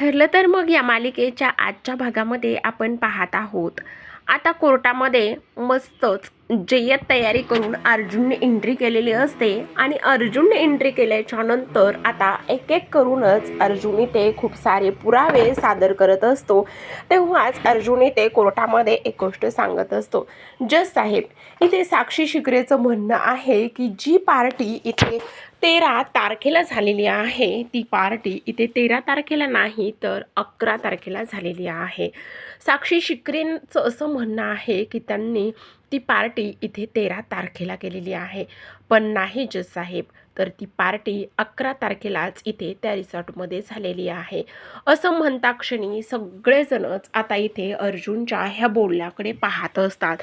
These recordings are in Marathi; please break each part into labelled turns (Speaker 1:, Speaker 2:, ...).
Speaker 1: ठरलं तर मग या मालिकेच्या आजच्या भागामध्ये आपण पाहत आहोत. आता कोर्टामध्ये मस्तच जय्यत तयारी करून अर्जुनने एंट्री केलेली असते आणि अर्जुनने एंट्री केल्याच्यानंतर आता एक एक करूनच अर्जुन इथे खूप सारे पुरावे सादर करत असतो. तेव्हाच अर्जुन इथे कोर्टामध्ये एक गोष्ट सांगत असतो. जज साहेब इथे साक्षी शिकरेचं म्हणणं आहे की जी पार्टी इथे तेरा तारखेला झालेली आहे ती पार्टी. इथे तेरा तारखेला नाही तर अकरा तारखेला झालेली आहे. साक्षी शिकरेंचं असं म्हणणं आहे की त्यांनी ती पार्टी इथे तेरा तारखेला केलेली आहे. पण नाही जज साहेब तर ती पार्टी अकरा तारखेलाच इथे त्या रिसॉर्टमध्ये झालेली आहे. असं म्हणता क्षणी सगळेजणच आता इथे अर्जुनच्या ह्या बोलण्याकडे पाहत असतात.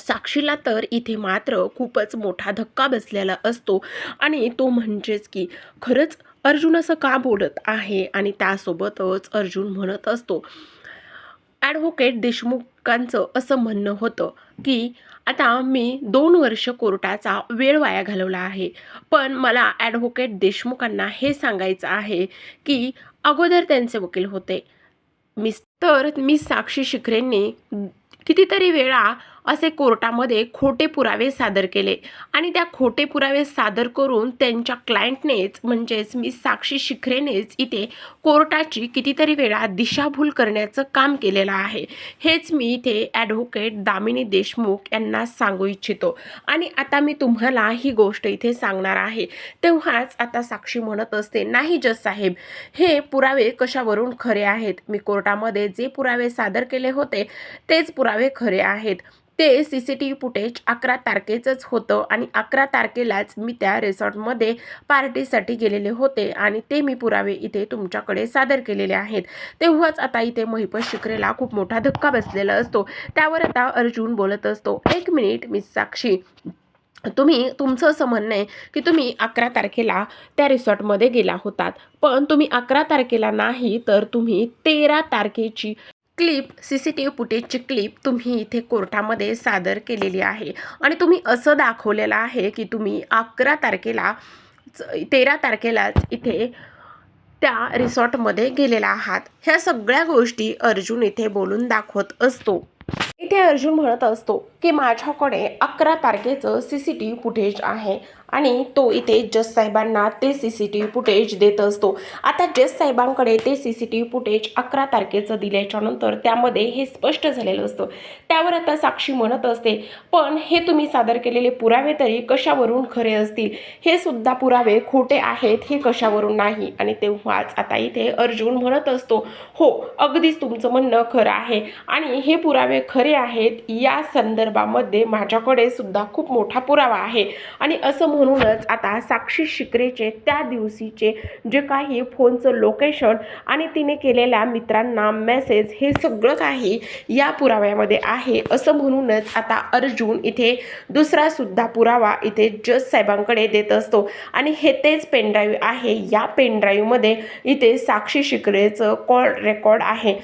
Speaker 1: साक्षीला तर इथे मात्र खूपच मोठा धक्का बसलेला असतो. आणि तो म्हणजेच की खरंच अर्जुन असं का बोलत आहे? आणि त्यासोबतच अर्जुन म्हणत असतो ॲडव्होकेट देशमुखांचं असं म्हणणं होतं की आता मी दोन वर्ष कोर्टाचा वेळ वाया घालवला आहे. पण मला ॲडव्होकेट देशमुखांना हे सांगायचं आहे की अगोदर त्यांचे वकील होते. मिस तर मी साक्षी शिखरेंनी कितीतरी वेळा असे कोर्टामध्ये खोटे पुरावे सादर केले. आणि त्या खोटे पुरावे सादर करून त्यांच्या क्लायंटनेच म्हणजेच मी साक्षी शिखरेनेच इथे कोर्टाची कितीतरी वेळा दिशाभूल करण्याचं काम केलेलं आहे. हेच मी इथे ॲडव्होकेट दामिनी देशमुख यांना सांगू इच्छितो. आणि आता मी तुम्हाला ही गोष्ट इथे सांगणार आहे. तेव्हाच आता साक्षी म्हणत असते नाही जज साहेब हे पुरावे कशावरून खरे आहेत? मी कोर्टामध्ये जे पुरावे सादर केले होते तेच पुरावे खरे आहेत. ते C C T V footage अकरा तारखेचंच होतं आणि अकरा तारखेलाच मी त्या रिसॉर्टमध्ये पार्टीसाठी गेलेले होते आणि ते मी पुरावे इथे तुमच्याकडे सादर केलेले आहेत. तेव्हाच आता इथे महिपत शिकरेला खूप मोठा धक्का बसलेला असतो. त्यावर आता अर्जुन बोलत असतो एक मिनिट मिस साक्षी. तुम्ही तुमचं असं म्हणणं आहे की तुम्ही अकरा तारखेला त्या रिसॉर्टमध्ये गेला होतात. पण तुम्ही अकरा तारखेला नाही तर तुम्ही तेरा तारखेची clip C C T V फुटेजची clip तुम्ही इथे कोर्टामध्ये सादर केलेली आहे. आणि तुम्ही असं दाखवलेलं आहे की तुम्ही अकरा तारखेला तेरा तारखेलाच इथे त्या रिसॉर्टमध्ये गेलेला आहात. ह्या सगळ्या गोष्टी अर्जुन इथे बोलून दाखवत असतो. इथे अर्जुन म्हणत असतो की माझ्याकडे अकरा तारखेचं C C T V footage आहे. आणि तो इथे जज साहेबांना ते C C T V footage देत असतो. आता जज साहेबांकडे ते C C T V footage अकरा तारखेचं दिल्याच्यानंतर त्यामध्ये हे स्पष्ट झालेलं असतं. त्यावर आता साक्षी म्हणत असते पण हे तुम्ही सादर केलेले पुरावे तरी कशावरून खरे असतील? हे सुद्धा पुरावे खोटे आहेत हे कशावरून नाही? आणि तेव्हाच आता इथे अर्जुन म्हणत असतो हो अगदीच तुमचं म्हणणं खरं आहे आणि हे पुरावे खरे आहेत. या संदर्भामध्ये माझ्याकडे सुद्धा खूप मोठा पुरावा आहे. आणि असं म्हणूनच आता साक्षी शिकरेचे त्या दिवशीचे जे काही फोनचं लोकेशन आणि तिने केलेल्या मित्रांना मेसेज हे सगळं काही या पुराव्यामध्ये आहे असं म्हणूनच आता अर्जुन इथे दुसरा सुद्धा पुरावा इथे जज साहेबांकडे देत असतो. आणि हे तेच पेनड्राईव्ह आहे. या पेनड्राईव्हमध्ये इथे साक्षी शिकरेचं कॉल रेकॉर्ड आहे.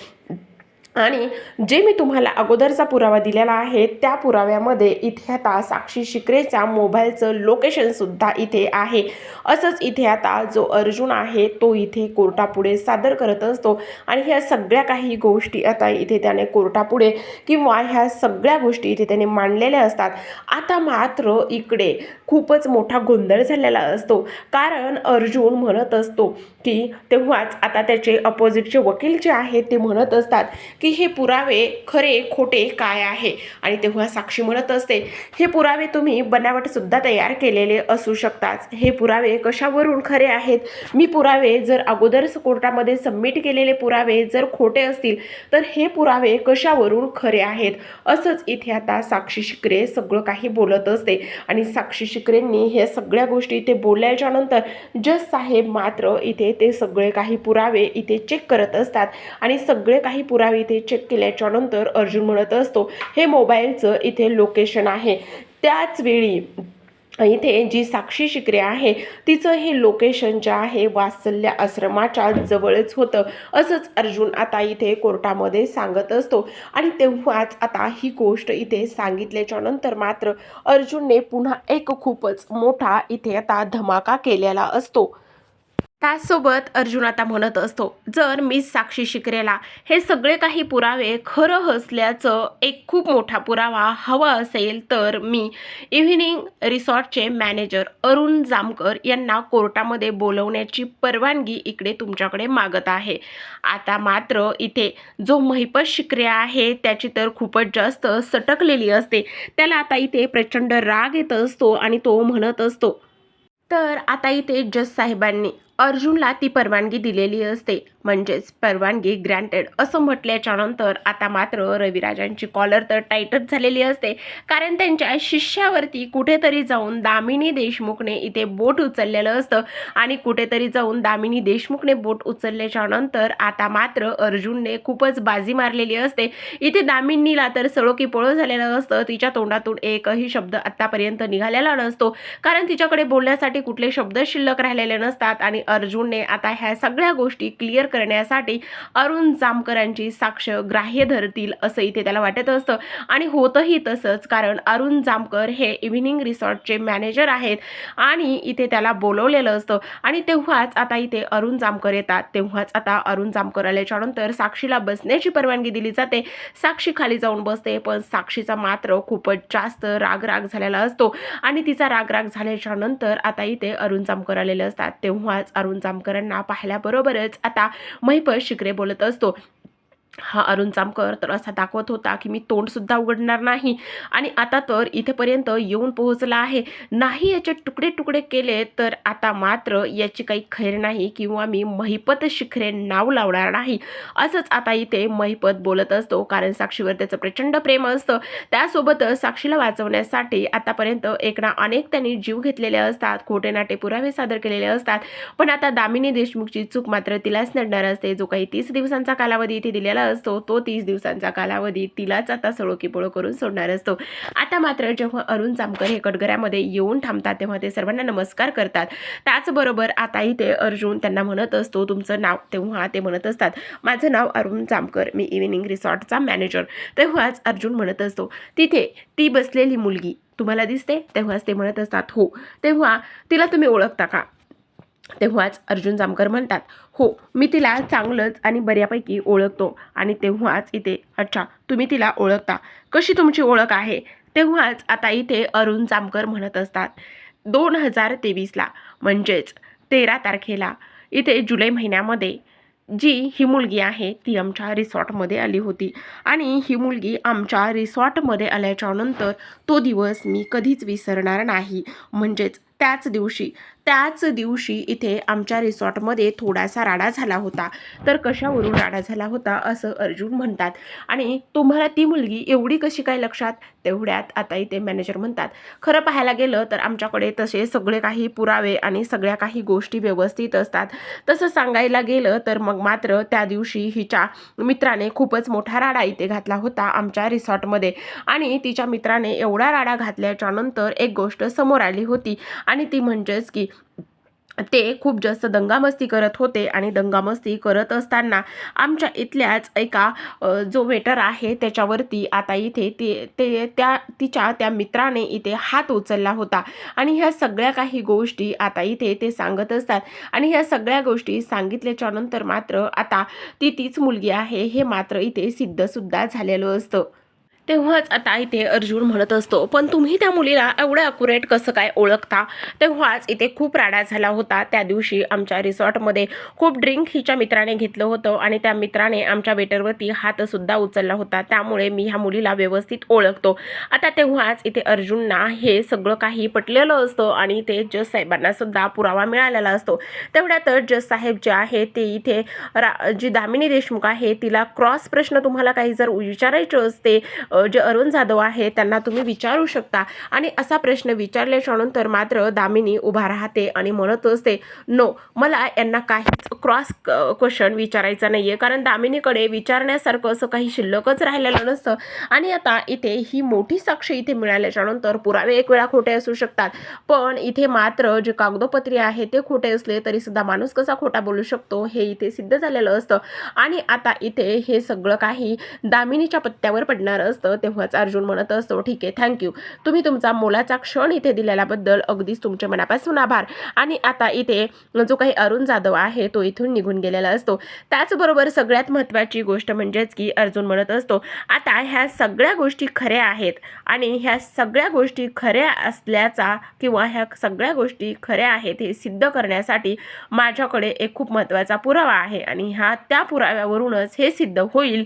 Speaker 1: आणि जे मी तुम्हाला अगोदरचा पुरावा दिलेला आहे त्या पुराव्यामध्ये इथे आता साक्षी शिकरेच्या मोबाईलचं लोकेशनसुद्धा इथे आहे. असंच इथे आता जो अर्जुन आहे तो इथे कोर्टापुढे सादर करत असतो. आणि ह्या सगळ्या काही गोष्टी आता इथे त्याने कोर्टापुढे किंवा ह्या सगळ्या गोष्टी इथे त्याने मांडलेल्या असतात. आता मात्र इकडे खूपच मोठा गोंधळ झालेला असतो. कारण अर्जुन म्हणत असतो की तेव्हाच आता त्याचे अपोजिटचे वकील जे आहेत ते म्हणत असतात की हे पुरावे खरे खोटे काय आहे? आणि तेव्हा साक्षी म्हणत असते हे पुरावे तुम्ही बनावटसुद्धा तयार केलेले असू शकतात हे पुरावे कशावरून खरे आहेत? मी पुरावे जर अगोदरच कोर्टामध्ये सबमिट केलेले पुरावे जर खोटे असतील तर हे पुरावे कशावरून खरे आहेत? असंच इथे आता साक्षी शिकरे सगळं काही बोलत असते. आणि साक्षी शिकरेंनी हे सगळ्या गोष्टी इथे बोलल्याच्या नंतर जज साहेब मात्र इथे ते सगळे काही पुरावे इथे चेक करत असतात. आणि सगळे काही पुरावे इथे चेक केल्याच्यानंतर अर्जुन म्हणत असतो हे मोबाईलचं इथे लोकेशन आहे. त्याच वेळी इथे जी साक्षी शिकरे आहे तिचं हे लोकेशन जे आहे वात्सल्य आश्रमाच्या जवळच होतं. असंच अर्जुन आता इथे कोर्टामध्ये सांगत असतो. आणि तेव्हाच आता ही गोष्ट इथे सांगितल्याच्या नंतर मात्र अर्जुनने पुन्हा एक खूपच मोठा इथे आता धमाका केलेला असतो. त्याचसोबत अर्जुन आता म्हणत असतो जर मी साक्षी शिकरेला हे सगळे काही पुरावे खरं असल्याचं एक खूप मोठा पुरावा हवा असेल तर मी इव्हिनिंग रिसॉर्टचे मॅनेजर अरुण जामकर यांना कोर्टामध्ये बोलवण्याची परवानगी इकडे तुमच्याकडे मागत आहे. आता मात्र इथे जो महिपत शिकरे आहे त्याची तर खूपच जास्त सटकलेली असते. त्याला आता इथे प्रचंड राग येत असतो आणि तो म्हणत असतो तर आता इथे जज साहेबांनी अर्जुनला ती परवानगी दिलेली असते. म्हणजेच परवानगी ग्रँटेड असं म्हटल्याच्या नंतर आता मात्र रविराजांची कॉलर तर टाईटच झालेली असते. कारण त्यांच्या शिष्यावरती कुठेतरी जाऊन दामिनी देशमुखने इथे बोट उचललेलं असतं. आणि कुठेतरी जाऊन दामिनी देशमुखने बोट उचलल्याच्या नंतर आता मात्र अर्जुनने खूपच बाजी मारलेली असते. इथे दामिनीला तर सळो की पळो झालेलं असतं. तिच्या तोंडातून एकही शब्द आत्तापर्यंत निघालेला नसतो. कारण तिच्याकडे बोलण्यासाठी कुठले शब्द शिल्लक राहिलेले नसतात. आणि अर्जुनने आता ह्या सगळ्या गोष्टी क्लिअर करण्यासाठी अरुण जामकरांची साक्ष ग्राह्य धरतील असं इथे त्याला वाटत असतं. आणि होतंही तसंच कारण अरुण जामकर हे इव्हिनिंग रिसॉर्टचे मॅनेजर आहेत आणि इथे त्याला बोलवलेलं असतं. आणि तेव्हाच आता इथे अरुण जामकर येतात. तेव्हाच आता अरुण जामकर आल्याच्यानंतर साक्षीला बसण्याची परवानगी दिली जाते. साक्षी खाली जाऊन बसते पण साक्षीचा मात्र खूपच जास्त राग राग झालेला असतो. आणि तिचा राग राग झाल्याच्यानंतर आता इथे अरुण जामकर आलेले असतात. तेव्हाच अरुण जामकरांना पाहिल्याबरोबरच आता महिपत शिकरे बोलत असतो. हा अरुण जामकर तर असा दाखवत होता की मी तोंडसुद्धा उघडणार नाही. आणि आता तर इथेपर्यंत येऊन पोहोचला आहे. नाही याचे तुकडे तुकडे केले तर आता मात्र याची काही खैर नाही किंवा मी महिपत शिखरे नाव लावणार नाही. असंच आता इथे महिपत बोलत असतो. कारण साक्षीवर त्याचं प्रचंड प्रेम असतं. त्यासोबतच साक्षीला वाचवण्यासाठी आतापर्यंत एक ना अनेक त्यांनी जीव घेतलेले असतात. खोटे नाटे पुरावे सादर केलेले असतात. पण आता दामिनी देशमुखची चूक मात्र तिलाच नडणार असते. जो काही तीस दिवसांचा कालावधी इथे दिलेला असतो तो तीस दिवसांचा कालावधी तिलाच आता सळोकीपोळो करून सोडणार असतो. आता मात्र जेव्हा अरुण जामकर हे कटगऱ्यामध्ये येऊन थांबतात तेव्हा ते सर्वांना नमस्कार करतात. त्याचबरोबर आताही ते अर्जुन त्यांना म्हणत असतो तुमचं नाव तेव्हा ते म्हणत असतात माझं नाव अरुण जामकर मी इव्हिनिंग रिसॉर्टचा मॅनेजर तेव्हाच अर्जुन म्हणत असतो तिथे ती बसलेली मुलगी तुम्हाला दिसते? तेव्हाच ते म्हणत असतात हो. तेव्हा तिला तुम्ही ओळखता का? तेव्हाच अर्जुन जामकर म्हणतात हो मी तिला चांगलंच आणि बऱ्यापैकी ओळखतो आणि तेव्हाच इथे अच्छा तुम्ही तिला ओळखता. कशी तुमची ओळख आहे? तेव्हाच आता इथे अरुण जामकर म्हणत असतात दोन हजार तेवीसला म्हणजेच तेरा तारखेला इथे जुलै महिन्यामध्ये जी ही मुलगी आहे ती आमच्या रिसॉर्टमध्ये आली होती. आणि ही मुलगी आमच्या रिसॉर्टमध्ये आल्याच्यानंतर तो दिवस मी कधीच विसरणार नाही. म्हणजेच त्याच दिवशी त्याच दिवशी इथे आमच्या रिसॉर्टमध्ये थोडासा राडा झाला होता. तर कशावरून राडा झाला होता असं अर्जुन म्हणतात. आणि तुम्हाला ती मुलगी एवढी कशी काय लक्षात? तेवढ्यात आता इथे मॅनेजर म्हणतात. खरं पाहायला गेलं तर आमच्याकडे तसे सगळे काही पुरावे आणि सगळ्या काही गोष्टी व्यवस्थित असतात. तसं सांगायला गेलं तर मग मात्र त्या दिवशी हिच्या मित्राने खूपच मोठा राडा इथे घातला होता आमच्या रिसॉर्टमध्ये. आणि तिच्या मित्राने एवढा राडा घातल्याच्या नंतर एक गोष्ट समोर आली होती. आणि ती म्हणजेच की ते खूप जास्त दंगामस्ती करत होते आणि दंगामस्ती करत असताना आमच्या इथल्याच एका जो वेटर आहे त्याच्यावरती आता इथे ते ते त्या तिच्या त्या मित्राने इथे हात उचलला होता. आणि ह्या सगळ्या काही गोष्टी आता इथे ते सांगत असतात. आणि ह्या सगळ्या गोष्टी सांगितल्याच्या नंतर मात्र आता ती तीच मुलगी आहे हे मात्र इथे सिद्धसुद्धा झालेलं असतं. तेव्हाच आता इथे अर्जुन म्हणत असतो पण तुम्ही त्या मुलीला एवढं अक्युरेट कसं काय ओळखता? तेव्हाच इथे खूप राडा झाला होता. त्या दिवशी आमच्या रिसॉर्टमध्ये खूप ड्रिंक हिच्या मित्राने घेतलं होतं आणि त्या मित्राने आमच्या वेटरवरती हातसुद्धा उचलला होता. त्यामुळे मी ह्या मुलीला व्यवस्थित ओळखतो. आता तेव्हाच इथे अर्जुनना हे सगळं काही पटलेलं असतं आणि ते जज साहेबांना सुद्धा पुरावा मिळालेला असतो. तेवढ्यातच जज साहेब जे आहे ते इथे रा जी दामिनी देशमुख आहे तिला क्रॉस प्रश्न तुम्हाला काही जर विचारायचे असते जे अरुण जाधव आहे त्यांना तुम्ही विचारू शकता. आणि असा प्रश्न विचारल्याच्यानंतर मात्र दामिनी उभा राहते आणि म्हणत असते नो मला यांना काहीच क्रॉस क्वेश्चन विचारायचा नाही आहे कारण दामिनीकडे विचारण्यासारखं असं काही शिल्लकच राहिलेलं नसतं. आणि आता इथे ही मोठी साक्ष इथे मिळाल्याच्यानंतर पुरावे एक वेळा खोटे असू शकतात. पण इथे मात्र जे कागदोपत्री आहे ते खोटे असले तरीसुद्धा माणूस कसा खोटा बोलू शकतो हे इथे सिद्ध झालेलं असतं. आणि आता इथे हे सगळं काही दामिनीच्या पत्त्यावर पडणार असतं. असतं तेव्हाच अर्जुन म्हणत असतो ठीक आहे थँक्यू तुम्ही तुमचा मोलाचा क्षण इथे दिलेल्याबद्दल अगदीच तुमचे मनापासून आभार. आणि आता इथे जो काही अरुण जाधव आहे तो इथून निघून गेलेला असतो. त्याचबरोबर सगळ्यात महत्त्वाची गोष्ट म्हणजेच की अर्जुन म्हणत असतो आता ह्या सगळ्या गोष्टी खऱ्या आहेत आणि ह्या सगळ्या गोष्टी खऱ्या असल्याचा किंवा ह्या सगळ्या गोष्टी खऱ्या आहेत हे सिद्ध करण्यासाठी माझ्याकडे एक खूप महत्त्वाचा पुरावा आहे आणि ह्या त्या पुराव्यावरूनच हे सिद्ध होईल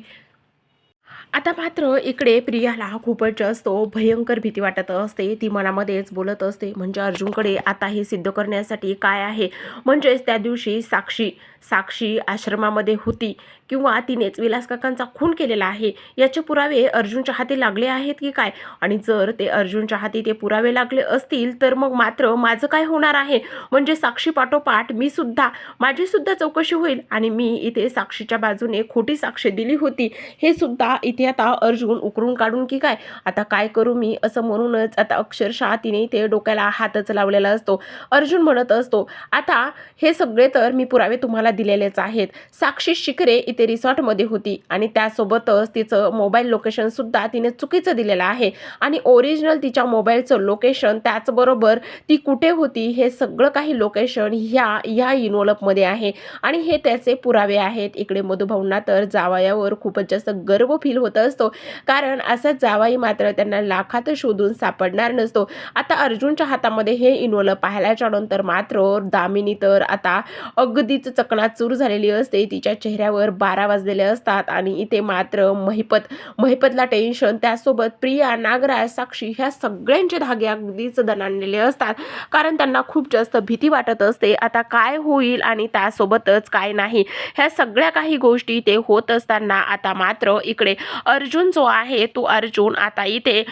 Speaker 1: आता मात्र इकडे प्रियाला खूपच जास्त भयंकर भीती वाटत असते. ती मनामध्येच बोलत असते म्हणजे अर्जुनकडे आता हे सिद्ध करण्यासाठी काय आहे? म्हणजेच त्या दिवशी साक्षी साक्षी आश्रमामध्ये होती. किंवा तिनेच विलासकाकांचा खून केलेला आहे. याचे पुरावे अर्जुनच्या हाती लागले आहेत की काय? आणि जर ते अर्जुनच्या हाती ते पुरावे लागले असतील तर मग मात्र माझं काय होणार आहे? म्हणजे साक्षी पाठोपाठ मी सुद्धा माझी सुद्धा चौकशी होईल आणि मी इथे साक्षीच्या बाजूने खोटी साक्ष दिली होती. हे सुद्धा इथे आता अर्जुन उकरून काढून की काय? आता काय करू मी? असं म्हणूनच आता अक्षरशः तिने ते डोक्याला हातच लावलेला असतो. अर्जुन म्हणत असतो आता हे सगळे तर मी पुरावे तुम्हाला दिलेलेच आहेत. साक्षी शिकरे इथे रिसॉर्टमध्ये होती. आणि त्यासोबतच तिचं मोबाईल लोकेशनसुद्धा तिने चुकीचं दिलेलं आहे. आणि ओरिजिनल तिच्या मोबाईलचं लोकेशन त्याचबरोबर ती कुठे होती हे सगळं काही लोकेशन ह्या ह्या इन्व्हॉल्वमध्ये आहे. आणि हे त्याचे पुरावे आहेत. इकडे मधुभाऊंना तर जावयावर खूपच जास्त गर्व फील होत असतो. कारण असा जावाई मात्र त्यांना लाखात शोधून सापडणार नसतो. आता अर्जुनच्या हातामध्ये हे इन्व्हॉल्व पाहायलाच्या नंतर मात्र दामिनी तर आता अगदीच चकणाचूर झालेली असते. तिच्या चेहऱ्यावर बा बारा वाजलेले असतात आणि इथे मात्र महिपत महिपतला टेन्शन त्यासोबत प्रिया नागराज साक्षी ह्या सगळ्यांचे धागे अगदीच दणाणलेले असतात. कारण त्यांना खूप जास्त भीती वाटत असते. आता काय होईल आणि त्यासोबतच काय नाही? ह्या सगळ्या काही गोष्टी ते होत असताना आता मात्र इकडे अर्जुन जो आहे तो अर्जुन आता इथे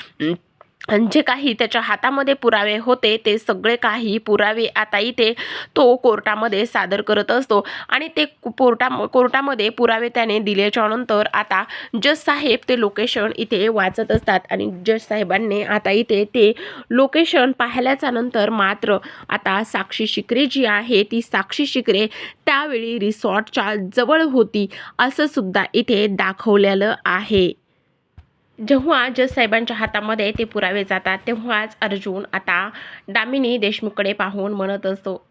Speaker 1: जे काही त्याच्या हातामध्ये पुरावे होते ते सगळे काही पुरावे आता इथे तो कोर्टामध्ये सादर करत असतो. आणि ते कोर्टा कोर्टामध्ये पुरावे त्याने दिल्याच्यानंतर आता जज साहेब ते लोकेशन इथे वाचत असतात. आणि जज साहेबांनी आता इथे ते लोकेशन पाहिल्याच्या नंतर मात्र आता साक्षी शिकरे जी आहे ती साक्षी शिकरे त्यावेळी रिसॉर्टच्या जवळ होती असं सुद्धा इथे दाखवलेलं आहे. जेव्हा जज साहेबांच्या हातामध्ये ते पुरावे जातात तेव्हाच अर्जुन आता दामिनी देशमुखकडे पाहून म्हणत असतो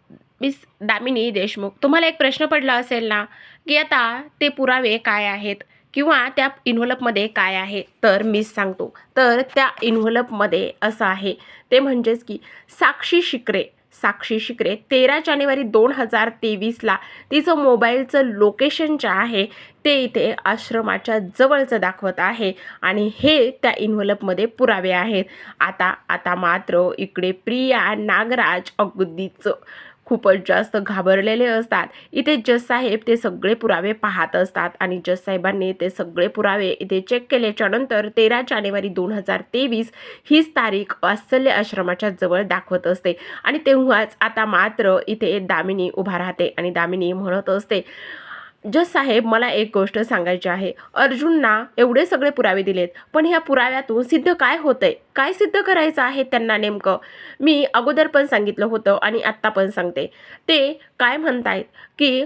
Speaker 1: मिस दामिनी देशमुख तुम्हाला एक प्रश्न पडला असेल ना की आता ते पुरावे काय आहेत किंवा त्या इन्व्हलपमध्ये काय आहे? तर मीच सांगतो तर त्या इन्व्हलपमध्ये असं आहे ते म्हणजेच की साक्षी शिकरे साक्षी शिकरे. तेरा जानेवारी दोन हजार तेवीसला तिचं मोबाईलचं लोकेशन जे आहे ते इथे आश्रमाच्या जवळचं दाखवत आहे आणि हे त्या इन्व्हलपमध्ये पुरावे आहेत. आता आता मात्र इकडे प्रिया नागराज अगदीच खूपच जास्त घाबरलेले असतात. इथे जज साहेब ते सगळे पुरावे पाहत असतात आणि जज साहेबांनी ते सगळे पुरावे इथे चेक केल्याच्यानंतर तेरा जानेवारी दोन हजार तेवीस हीच तारीख वात्सल्य आश्रमाच्या जवळ दाखवत असते. आणि तेव्हाच आता मात्र इथे दामिनी उभा राहते आणि दामिनी म्हणत असते जज साहेब मला एक गोष्ट सांगायची आहे. अर्जुनना एवढे सगळे पुरावे दिलेत पण ह्या पुराव्यातून सिद्ध काय होतंय? काय सिद्ध करायचं आहे त्यांना नेमकं? मी अगोदर पण सांगितलं होतं आणि आत्ता पण सांगते. ते काय म्हणतायत? की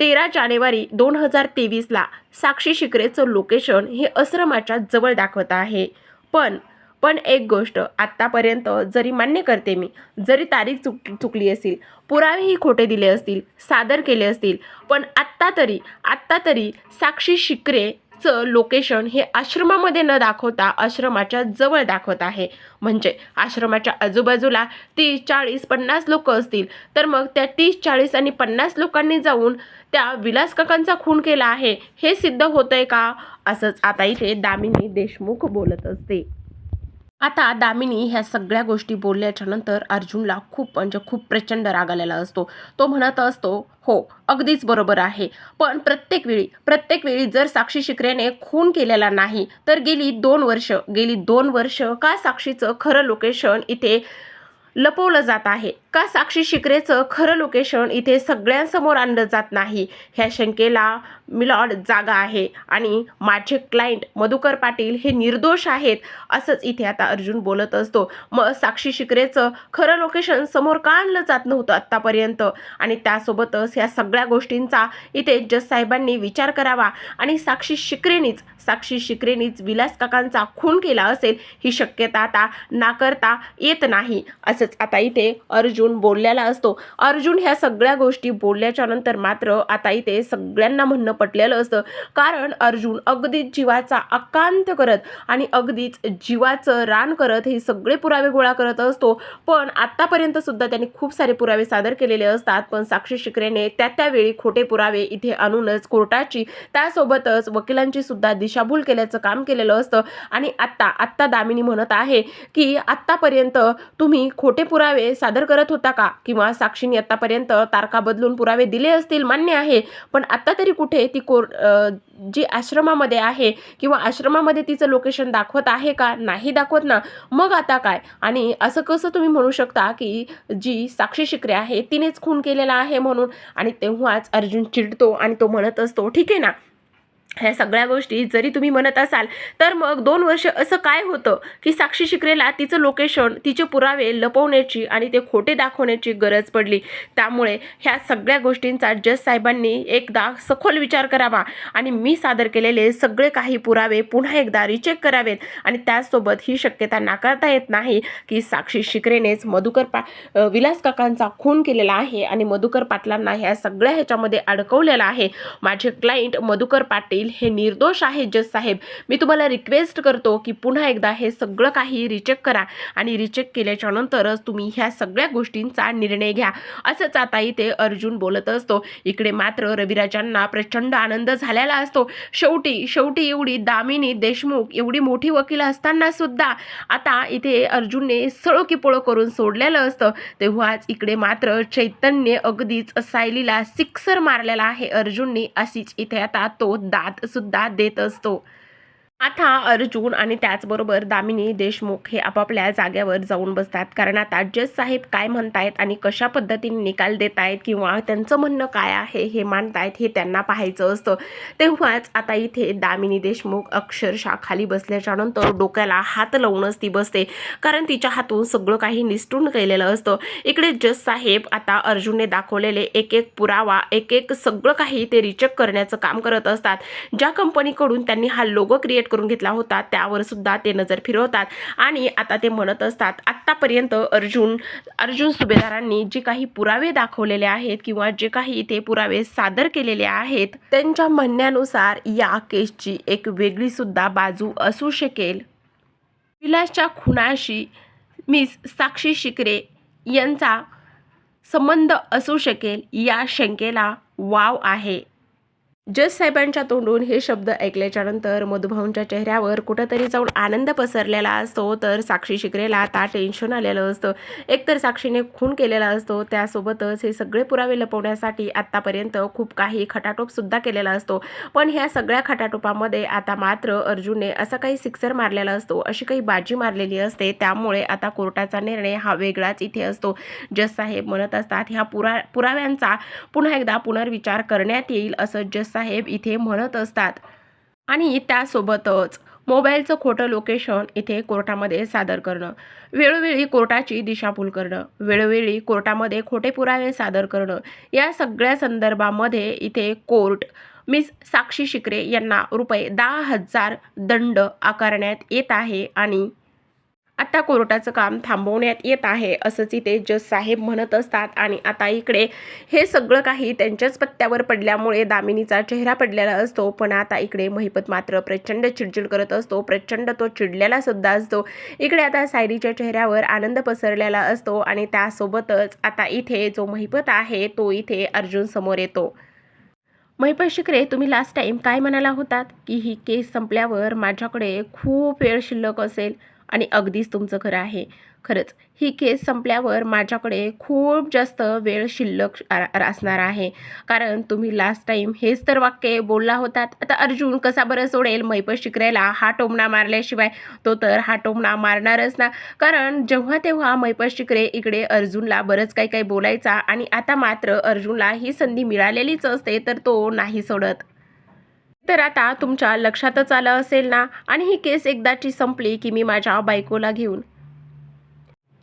Speaker 1: तेरा जानेवारी दोन हजार तेवीसला साक्षी शिकरेचं लोकेशन हे आश्रमाच्या जवळ दाखवत आहे. पण पण एक गोष्ट आत्तापर्यंत जरी मान्य करते मी जरी तारीख चुक चुकली असेल पुरावेही खोटे दिले असतील सादर केले असतील पण आत्ता तरी आत्ता तरी साक्षी शिकरेचं लोकेशन हे आश्रमामध्ये न दाखवता आश्रमाच्या जवळ दाखवत आहे. म्हणजे आश्रमाच्या आजूबाजूला तीस चाळीस पन्नास लोक असतील तर मग त्या तीस चाळीस आणि पन्नास लोकांनी जाऊन त्या विलास काकांचा खून केला आहे हे सिद्ध होतंय का? असंच आता इथे दामिनी देशमुख बोलत असते. आता दामिनी ह्या सगळ्या गोष्टी बोलल्याच्या नंतर अर्जुनला खूप म्हणजे खूप प्रचंड राग आलेला असतो. तो म्हणत असतो हो अगदीच बरोबर आहे. पण प्रत्येक वेळी प्रत्येक वेळी जर साक्षी शिकरेने खून केलेला नाही तर गेली दोन वर्ष गेली दोन वर्ष का साक्षीचं खरं लोकेशन इथे लपवलं जात आहे? का साक्षी शिकरेचं खरं लोकेशन इथे सगळ्यांसमोर आणलं जात नाही? ह्या शंकेला मिलॉड जागा आहे आणि माझे क्लायंट मधुकर पाटील हे निर्दोष आहेत असंच इथे आता अर्जुन बोलत असतो. मग साक्षी शिकरेचं खरं लोकेशन समोर का आणलं जात नव्हतं आत्तापर्यंत? आणि त्यासोबतच ह्या सगळ्या गोष्टींचा इथे जज साहेबांनी विचार करावा आणि साक्षी शिकरेनीच साक्षी शिकरेनीच विलास काकांचा खून केला असेल ही शक्यता आता नाकारता येत नाही असंच आता इथे अर्जुन बोललेला असतो. अर्जुन ह्या सगळ्या गोष्टी बोलल्याच्या नंतर मात्र आता इथे सगळ्यांना म्हणणं पटलेलं असतं. कारण अर्जुन अगदीच जीवाचा आकांत करत आणि अगदीच जीवाचं रान करत हे सगळे पुरावे गोळा करत असतो. पण आत्तापर्यंत सुद्धा त्यांनी खूप सारे पुरावे सादर केलेले असतात. पण साक्षी शिकरेने त्या त्यावेळी खोटे पुरावे इथे आणूनच कोर्टाची त्यासोबतच वकिलांची सुद्धा दिशाभूल केल्याचं काम केलेलं असतं. आणि आत्ता आत्ता दामिनी म्हणत आहे की आत्तापर्यंत तुम्ही खोटे पुरावे सादर करत होता का? किंवा साक्षीने आत्तापर्यंत तारखा बदलून पुरावे दिले असतील? मान्य आहे. पण आत्ता तरी कुठे ती कोर जी आश्रमामध्ये आहे किंवा आश्रमामध्ये तिचं लोकेशन दाखवत आहे का? नाही दाखवत ना. मग आता काय? आणि असं कसं तुम्ही म्हणू शकता की जी साक्षी शिकरे आहे तिनेच खून केलेला आहे म्हणून आणि तेव्हाच अर्जुन चिडतो आणि तो म्हणत असतो ठीक आहे ना? ह्या सगळ्या गोष्टी जरी तुम्ही म्हणत असाल तर मग दोन वर्ष असं काय होतं की साक्षी शिकरेला तिचं लोकेशन तिचे पुरावे लपवण्याची आणि ते खोटे दाखवण्याची गरज पडली. त्यामुळे ह्या सगळ्या गोष्टींचा जज साहेबांनी एकदा सखोल विचार करावा आणि मी सादर केलेले सगळे काही पुरावे पुन्हा एकदा रिचेक करावेत आणि त्याचसोबत ही शक्यता नाकारता येत नाही की साक्षी शिकरेनेच मधुकर पा विलास काकांचा खून केलेला आहे आणि मधुकर पाटलांना ह्या सगळ्या ह्याच्यामध्ये अडकवलेलं आहे. माझे क्लायंट मधुकर पाटील हे निर्दोष आहे जज साहेब. मी तुम्हाला रिक्वेस्ट करतो की पुन्हा एकदा हे सगळं काही रिचेक करा आणि रिचेक केल्याच्यानंतरच तुम्ही ह्या सगळ्या गोष्टींचा निर्णय घ्या. असंच आता इथे अर्जुन बोलत असतो. इकडे मात्र रविराजांना प्रचंड आनंद झालेला असतो. शेवटी शेवटी एवढी दामिनी देशमुख एवढी मोठी वकील असताना सुद्धा आता इथे अर्जुनने सळो करून सोडलेलं असतं. तेव्हाच इकडे मात्र चैतन्य अगदीच सायलीला सिक्सर मारलेला आहे. अर्जुनने अशीच इथे आता तो दात सुद्धा देत असतो. आता अर्जुन आणि त्याचबरोबर दामिनी देशमुख हे आपापल्या जाग्यावर जाऊन बसतात. कारण आता जज साहेब काय म्हणतायत आणि कशा पद्धतीने निकाल देत आहेत किंवा त्यांचं म्हणणं काय आहे हे मानतायत हे त्यांना पाहायचं असतं. तेव्हाच आता इथे दामिनी देशमुख अक्षरशः खाली बसल्याच्यानंतर डोक्याला हात लावूनच ती बसते. कारण तिच्या हातून सगळं काही निसटून केलेलं असतं. इकडे जज साहेब आता अर्जुनने दाखवलेले एक एक पुरावा एक एक सगळं काही ते रिचेक करण्याचं काम करत असतात. ज्या कंपनीकडून त्यांनी हा लोगो क्रिएट करून घेतला होता त्यावर सुद्धा ते नजर फिरवतात. आणि आता ते म्हणत असतात आत्तापर्यंत अर्जुन अर्जुन सुभेदारांनी जे काही पुरावे दाखवलेले आहेत किंवा जे काही इथे पुरावे सादर केलेले आहेत त्यांच्या म्हणण्यानुसार या केसची एक वेगळी सुद्धा बाजू असू शकेल. विलासच्या खुनाशी मिस साक्षी शिकरे यांचा संबंध असू शकेल या शंकेला वाव आहे. जस साहेबांच्या तोंडून हे शब्द ऐकल्याच्या नंतर मधुभाऊंच्या चेहऱ्यावर कुठंतरी जाऊन आनंद पसरलेला असतो तर साक्षी शिकरेला आता टेन्शन आलेलं असतं. एकतर साक्षीने खून केलेला असतो त्यासोबतच हे सगळे पुरावे लपवण्यासाठी आत्तापर्यंत खूप काही खटाटोपसुद्धा केलेला असतो. पण ह्या सगळ्या खटाटोपामध्ये आता मात्र अर्जुनने असा काही सिक्सर मारलेला असतो अशी काही बाजी मारलेली असते त्यामुळे आता कोर्टाचा निर्णय हा वेगळाच इथे असतो. जस साहेब म्हणत असतात ह्या पुरा पुराव्यांचा पुन्हा एकदा पुनर्विचार करण्यात येईल असं जस साहेब इथे म्हणत असतात. आणि त्यासोबतच मोबाईलचं खोटं लोकेशन इथे कोर्टामध्ये सादर करणं वेळोवेळी कोर्टाची दिशाभूल करणं वेळोवेळी कोर्टामध्ये खोटे पुरावे सादर करणं या सगळ्या संदर्भामध्ये इथे कोर्ट मिस साक्षी शिकरे यांना रुपये दहा हजार दंड आकारण्यात येत आहे आणि आता कोर्टाचं काम थांबवण्यात येत आहे असंच इथे जज साहेब म्हणत असतात. आणि आता इकडे हे सगळं काही त्यांच्याच पत्त्यावर पडल्यामुळे दामिनीचा चेहरा पडलेला असतो. पण आता इकडे महिपत मात्र प्रचंड चिडचिड करत असतो. प्रचंड तो चिडलेला सुद्धा असतो. इकडे आता सायरीच्या चेहऱ्यावर आनंद पसरलेला असतो आणि त्यासोबतच आता इथे जो महिपत आहे तो इथे अर्जुन समोर येतो. महिपत शिकरे तुम्ही लास्ट टाईम काय म्हणाला होतात? की ही केस संपल्यावर माझ्याकडे खूप वेळ शिल्लक असेल. आणि अगदीच तुमचं खरं आहे. खरंच ही केस संपल्यावर माझ्याकडे खूप जास्त वेळ शिल्लक असणार आहे. कारण तुम्ही लास्ट टाईम हेच तर वाक्य बोलला होतात. आता अर्जुन कसा बरं सोडेल? मैपत शिकरायला हा टोमणा मारल्याशिवाय तो तर हा टोमणा मारणारच ना. कारण जेव्हा तेव्हा मैपत शिकरे इकडे अर्जुनला बरंच काही काही बोलायचा आणि आता मात्र अर्जुनला ही संधी मिळालेलीच असते तर तो नाही सोडत. तर आता तुमच्या लक्षातच आलं असेल ना? आणि ही केस एकदाची संपली की मी माझ्या बायकोला घेऊन.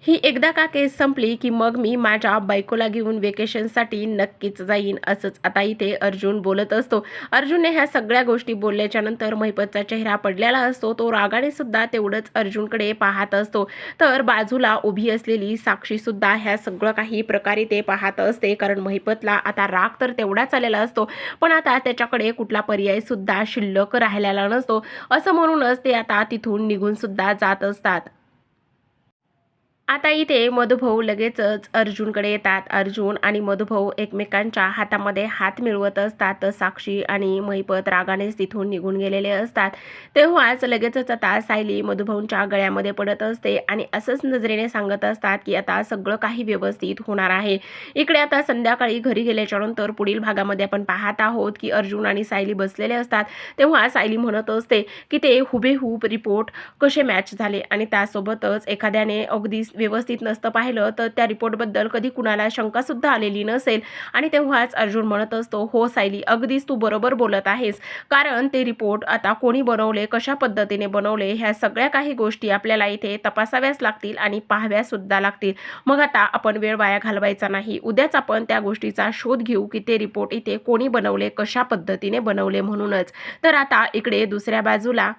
Speaker 1: ही एकदा का केस संपली की मग मी माझ्या बायकोला घेऊन वेकेशनसाठी नक्कीच जाईन असंच आता इथे अर्जुन बोलत असतो. अर्जुनने ह्या सगळ्या गोष्टी बोलल्याच्या नंतर महिपतचा चेहरा पडलेला असतो. तो रागाने सुद्धा तेवढंच अर्जुनकडे पाहत असतो. तर बाजूला उभी असलेली साक्षी सुद्धा ह्या सगळं काही प्रकारे ते पाहत असते. कारण महिपतला आता राग तर तेवढाच आलेला असतो. पण आता त्याच्याकडे कुठला पर्याय सुद्धा शिल्लक राहिलेला नसतो. असं म्हणूनच ते आता तिथून निघून सुद्धा जात असतात. आता इथे मधुभाऊ लगेचच अर्जुनकडे येतात. अर्जुन आणि मधुभाऊ एकमेकांच्या हातामध्ये हात मिळवत असतात. साक्षी आणि महिपत रागानेच तिथून निघून गेलेले असतात. तेव्हाच लगेचच आता सायली मधुभाऊंच्या गळ्यामध्ये पडत असते आणि असंच नजरेने सांगत असतात की आता सगळं काही व्यवस्थित होणार आहे. इकडे आता संध्याकाळी घरी गेल्याच्यानंतर पुढील भागामध्ये आपण पाहत आहोत की अर्जुन आणि सायली बसलेले असतात. तेव्हा सायली म्हणत असते की ते हुबेहूब रिपोर्ट कसे मॅच झाले आणि त्यासोबतच एखाद्याने अगदी व्यवस्थित नसतं पाहिलं तर त्या रिपोर्टबद्दल कधी कुणाला शंकासुद्धा आलेली नसेल. आणि तेव्हाच अर्जुन म्हणत असतो हो सायली अगदीच तू बरोबर बोलत आहेस. कारण ते रिपोर्ट आता कोणी बनवले कशा पद्धतीने बनवले ह्या सगळ्या काही गोष्टी आपल्याला इथे तपासाव्याच लागतील आणि पाहाव्यासुद्धा लागतील. मग आता आपण वेळ वाया घालवायचा नाही. उद्याच आपण त्या गोष्टीचा शोध घेऊ की ते रिपोर्ट इथे कोणी बनवले कशा पद्धतीने बनवले म्हणूनच. तर आता इकडे दुसऱ्या बाजूला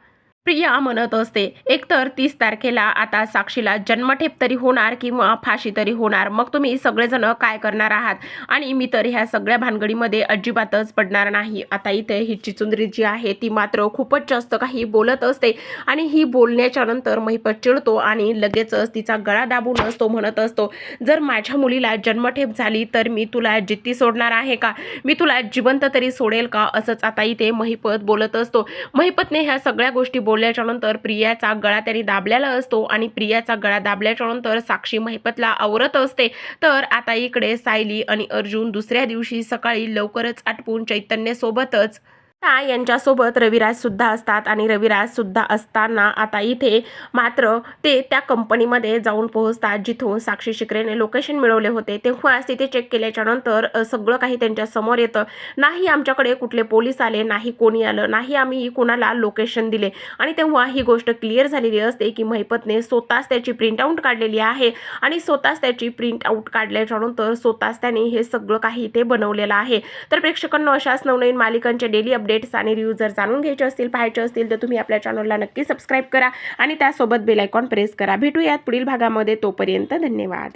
Speaker 1: प्रिया म्हणत असते एकतर तीस तारखेला आता साक्षीला जन्मठेप तरी होणार किंवा फाशी तरी होणार. मग तुम्ही सगळेजण काय करणार आहात? आणि मी तर ह्या सगळ्या भानगडीमध्ये अजिबातच पडणार नाही. आता इथे ही चिचुंद्री जी आहे ती मात्र खूपच जास्त काही बोलत असते आणि ही बोलण्याच्या नंतर महिपत चिडतो आणि लगेचच तिचा गळा दाबूनच तो म्हणत असतो. जर माझ्या मुलीला जन्मठेप झाली तर मी तुला जित्ती सोडणार आहे का? मी तुला जिवंत तरी सोडेल का? असंच आता इथे महिपत बोलत असतो. महिपतने ह्या सगळ्या गोष्टी बोलल्याच्या नंतर प्रियाचा गळा त्यांनी दाबलेला असतो आणि प्रियाचा गळा दाबल्याच्या नंतर साक्षी महिपतला आवरत असते. तर आता इकडे सायली आणि अर्जुन दुसऱ्या दिवशी सकाळी लवकरच आटपून चैतन्य सोबतच आता यांच्यासोबत रविराज सुद्धा असतात आणि रविराज सुद्धा असताना आता इथे मात्र ते त्या कंपनीमध्ये जाऊन पोहोचतात जिथून साक्षी शिकरेने लोकेशन मिळवले होते. तेव्हाच तिथे चेक केल्याच्यानंतर सगळं काही त्यांच्यासमोर येतं. नाही आमच्याकडे कुठले पोलीस आले नाही कोणी आलं नाही आम्ही कुणाला लोकेशन दिले. आणि तेव्हा ही गोष्ट क्लिअर झालेली असते की महिपतने स्वतःच त्याची प्रिंट आऊट काढलेली आहे. आणि स्वतःच त्याची प्रिंट आऊट काढल्याच्यानंतर स्वतःच त्याने हे सगळं काही इथे बनवलेलं आहे. तर प्रेक्षकांना अशाच नवनवीन मालिकांचे डेली अपडेट्स आणि रिव्ह्यू जर जाणून घ्यायचे असतील पाहायचे असतील तर तुम्ही आपल्या चॅनलला नक्की सबस्क्राईब करा. आणि त्यासोबत बेल आयकॉन प्रेस करा. भेटूयात पुढील भागामध्ये. तोपर्यंत धन्यवाद.